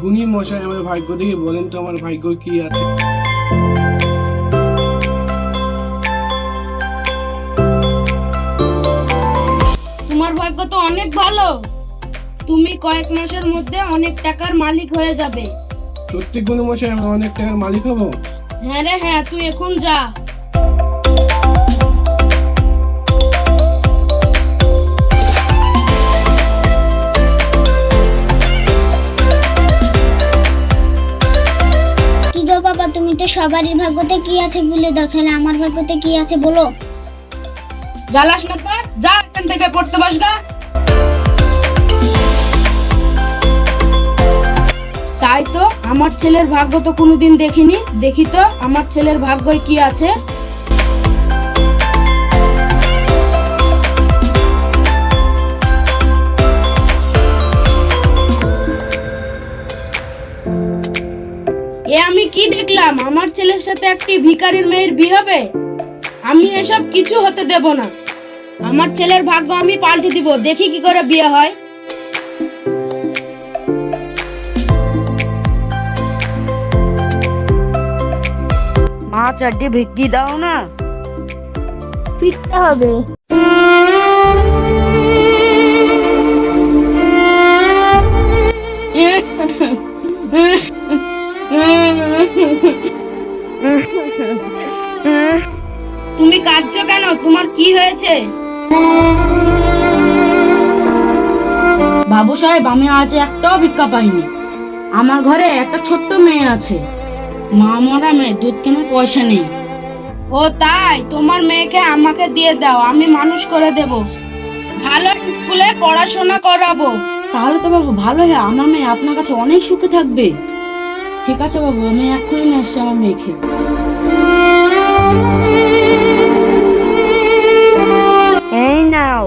মশাই আমার ভাগ্য দেখে বলেন তো আমার ভাগ্য কি আছে? তোমার ভাগ্য তো অনেক ভালো। তুমি কয়েক মাসের মধ্যে অনেক টাকার মালিক হয়ে যাবে। সত্যি কোনো মশাই আমি অনেক টাকার মালিক হব? হ্যাঁ রে হ্যাঁ তুই এখন যা। বাবা, তুমি তো সবারই ভাগ্যতে কি আছে বলে দাও, তাহলে আমার ভাগ্যতে কি আছে বলো? জ্বালাস না তো যা এখান থেকে পড়তে বসগা তাই তো, আমার ছেলের ভাগ্য তো কোনোদিন দেখিনি। দেখি তো, আমার ছেলের ভাগ্যই কি আছে? এ আমি কি দেখলাম? আমার ছেলের সাথে একটি ভিখারির মেয়ের বিয়ে হবে? আমি এসব কিছু হতে দেব না। আমার ছেলের ভাগ্য আমি পাল্টে দিব। দেখি কি করে বিয়ে হয়। মা চারটি ভিক্ষি দাও না। ফিরতে হবে। হয়েছে। বাবু সাহেব, আমি আজ একটাও ভিক্ষা পাইনি। আমার ঘরে একটা ছোট্ট মেয়ে আছে। মা মরা মেয়ে, দুধ কেনার পয়সা নেই। ও তাই? তোমার মেয়েকে আমাকে দিয়ে দাও, আমি মানুষ করে দেব। ভালো স্কুলে পড়াশোনা করাবো। তাহলে তো বাবু ভালো হ্যাঁ আমার মেয়ে আপনার কাছে অনেক সুখে থাকবে। ঠিক আছে বাবু, আমি এক্ষুনি নিয়ে আসছি আমার মেয়েকে। এই নাও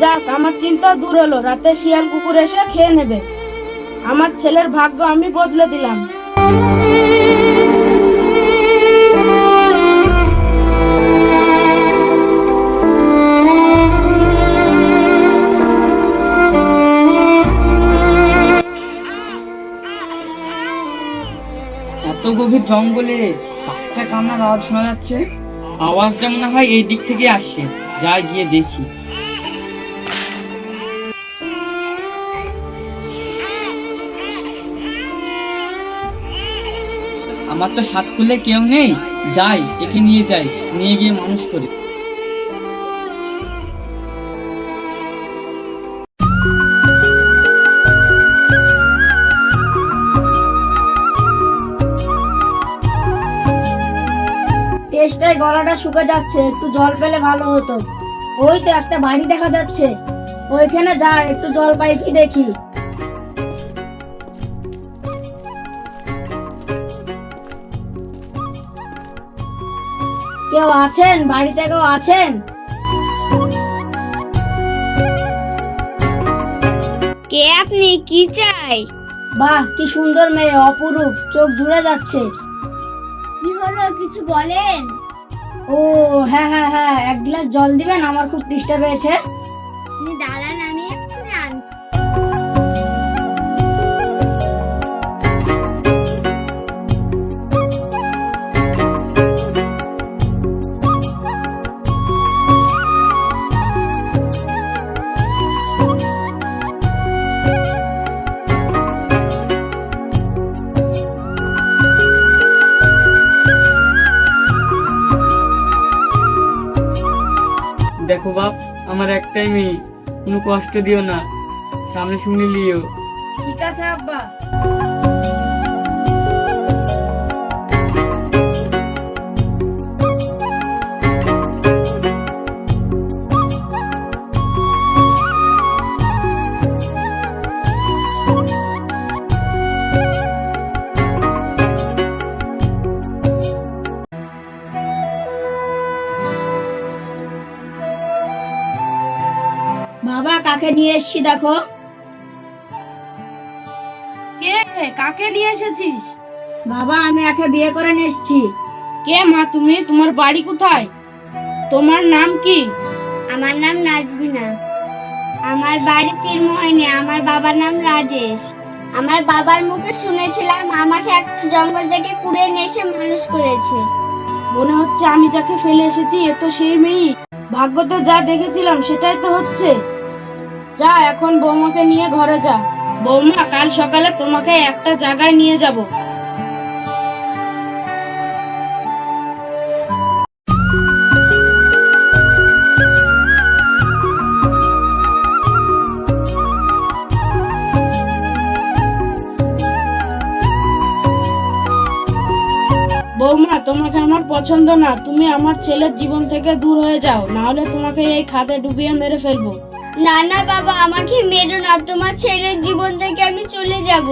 যাক, আমার চিন্তা দূর হলো। রাতে শিয়াল কুকুর এসে খেয়ে নেবে। আমার ছেলের ভাগ্য আমি বদলে দিলাম। এত গভীর জঙ্গলে বাচ্চা কান্নার আওয়াজ শোনা যাচ্ছে? আওয়াজটা মনে হয় এই দিক থেকে আসছে। যাই গিয়ে দেখি। আমার তো সাত খুলে কেউ নেই। যাই, একে নিয়ে যাই, নিয়ে গিয়ে মানুষ করে। টেস্টায় গলাটা শুকে যাচ্ছে, একটু জল পেলে ভালো হতো। ওই তো একটা বাড়ি দেখা যাচ্ছে। ওইখানে যা, একটু জল পাই কি দেখি। কেউ আছেন? বাড়িতে কেউ আছেন? কে আপনি? কি চাই? বাহ কি সুন্দর মেয়ে অপরূপ চোখ জুড়ে যাচ্ছে। কি হলো? কিছু বলেন। ও হ্যাঁ হ্যাঁ হ্যাঁ এক গ্লাস জল দিবেন আমার খুব তৃষ্ঠা পেয়েছে। দেখো বাপ, আমার একটাই মেয়ে কোনো কষ্ট দিও না। সামনে শুনে লিও। ঠিক আছে আব্বা। এসেছি দেখো। কে? কাকে নিয়ে এসেছিস? বাবা আমি একে বিয়ে করে নিয়ে এসেছি। কে মা তুমি? তোমার বাড়ি কোথায়? তোমার নাম কি? আমার নাম নাজবিনা আমার বাড়ি চিরমোহনী আমার বাবার নাম রাজেশ। আমার বাবার মুখে শুনেছিলাম আমাকে একটা জঙ্গল থেকে কুড়ে নিয়ে এসে মানুষ করেছে। মনে হচ্ছে আমি যাকে ফেলে এসেছি এ তো সেই মেয়ে। ভাগ্য তো যা দেখেছিলাম সেটাই তো হচ্ছে। যা এখন বৌমাকে নিয়ে ঘরে যা। বৌমা, কাল সকালে তোমাকে একটা জায়গায় নিয়ে যাব। বৌমা, তোমাকে আমার পছন্দ না। তুমি আমার ছেলের জীবন থেকে দূর হয়ে যাও। না হলে তোমাকে এই খাদে ডুবিয়ে মেরে ফেলব। না না বাবা আমাকে মেরো না। তোমার ছেলের জীবন থেকে আমি চলে যাব।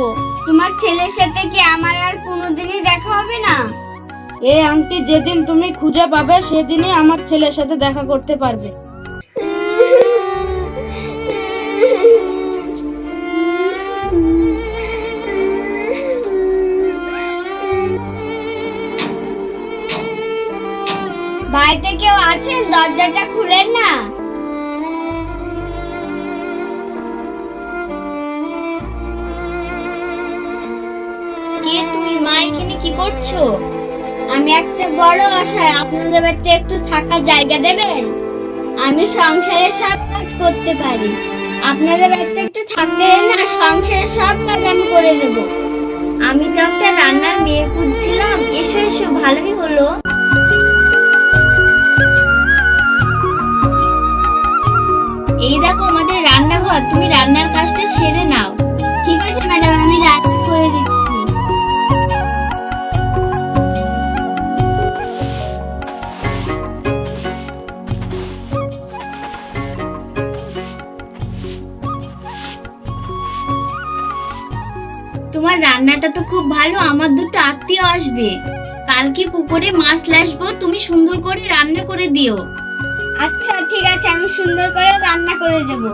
তোমার ছেলের সাথে কি আমার আর কোনোদিনই দেখা হবে না? এই আংটি যেদিন তুমি খুঁজে পাবে সেদিনই আমার ছেলের সাথে দেখা করতে পারবে। বাড়িতে কেউ আছেন? দরজাটা খুলেন না? করছ আমি একটা বড় অসহায় আপনাদের বাড়িতে একটু থাকার জায়গা দেবেন? আমি সংসারের সব কাজ করতে পারি। আপনাদের বাড়িতে একটু থাকতে না সংসারের সব কাজ আমি করে দেব। আমি তো একটা রান্নার মেয়ে খুঁজছিলাম। এসো এসো, ভালোই হলো। এই দেখো আমাদের রান্নাঘর। তুমি রান্নার কাজটা সেরে নাও। ঠিক আছে, ম্যাডাম, আমি রান্না রান্নাটা তো খুব ভালো, আমার দুটো আত্মীয় আসবে। কালকে পুকুরে মাছ লাসবো তুমি সুন্দর করে রান্না করে দিও। আচ্ছা ঠিক আছে, আমি সুন্দর করে রান্না করে দেব।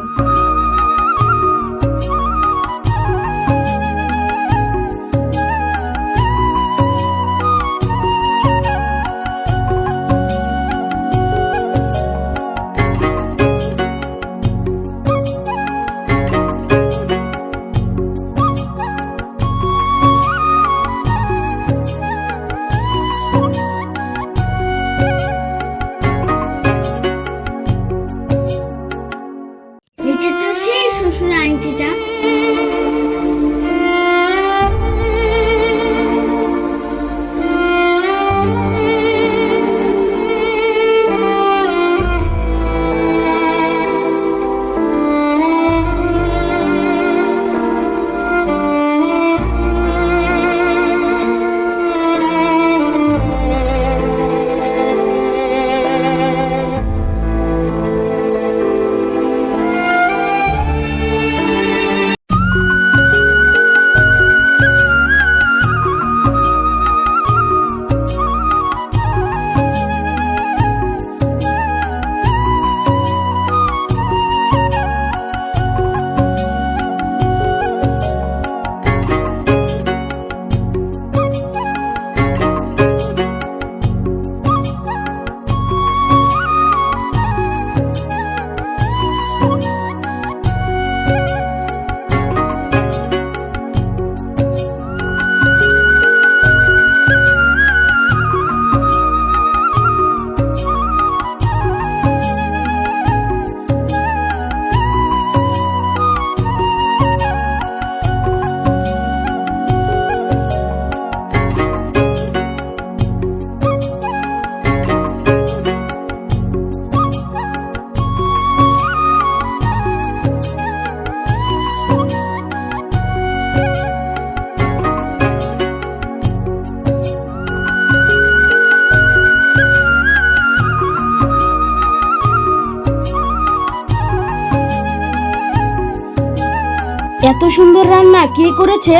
এত সুন্দর রান্না কে করেছে?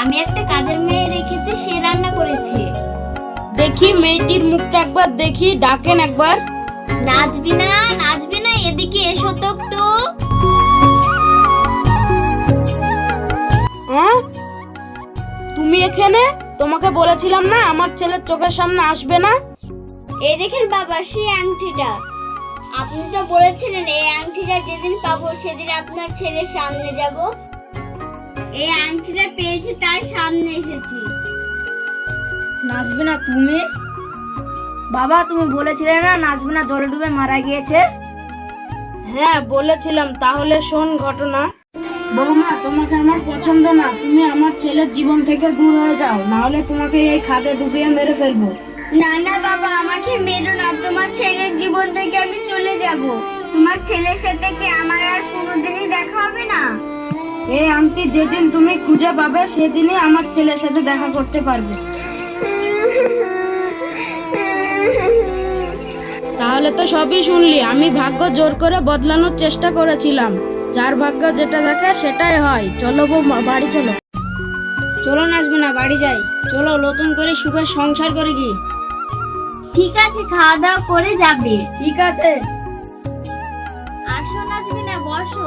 আমি একটা কাজের মেয়ে রেখেছি সে রান্না করেছে। দেখি মেয়েটির মুখটা একবার দেখি ডাকেন একবার। নাচবি না নাচবি না এদিকে এসো তো একটু। হ্যাঁ তুমি এখানে? তোমাকে বলেছিলাম না আমার ছেলের চোখের সামনে আসবে না? এদিকের বাবা সেই আংটিটা। আপনি তো বলেছিলেন এই আংটিটা যেদিন পাবো সেদিন আপনার ছেলের সামনে যাব। এই আংটিটা পেয়েছি তাই সামনে এসেছি। নাচবে না তুমি? বাবা তুমি বলেছিলে না নাচবে না জলে ডুবে মারা গিয়েছে? হ্যাঁ বলেছিলাম তাহলে শোন ঘটনা। বৌমা তোমাকে আমার পছন্দ না তুমি আমার ছেলের জীবন থেকে দূর হয়ে যাও না হলে তোমাকে এই খাদে ডুবিয়ে মেরে ফেলব। না না বাবা আমাকে মেরো না। তোমার ছেলের জীবন থেকে আমি চলে যাব। তোমার ছেলের সাথে কি আমার আর কোনোদিনই দেখা হবে না? এই আংটি যেদিন তুমি খুঁজে পাবে সেদিনই আমার ছেলের সাথে দেখা করতে পারবে। তাহলে তো সবই শুনলি। আমি ভাগ্য জোর করে বদলানোর চেষ্টা করেছিলাম। যার ভাগ্য যেটা থাকে সেটাই হয়। চলো বৌমা বাড়ি চলো। চলো নাচবে না বাড়ি যাই। চলো নতুন করে সুখের সংসার করে কি? ঠিক আছে খাওয়া দাওয়া করে যাবে। ঠিক আছে। আসো নাচবে না বসো।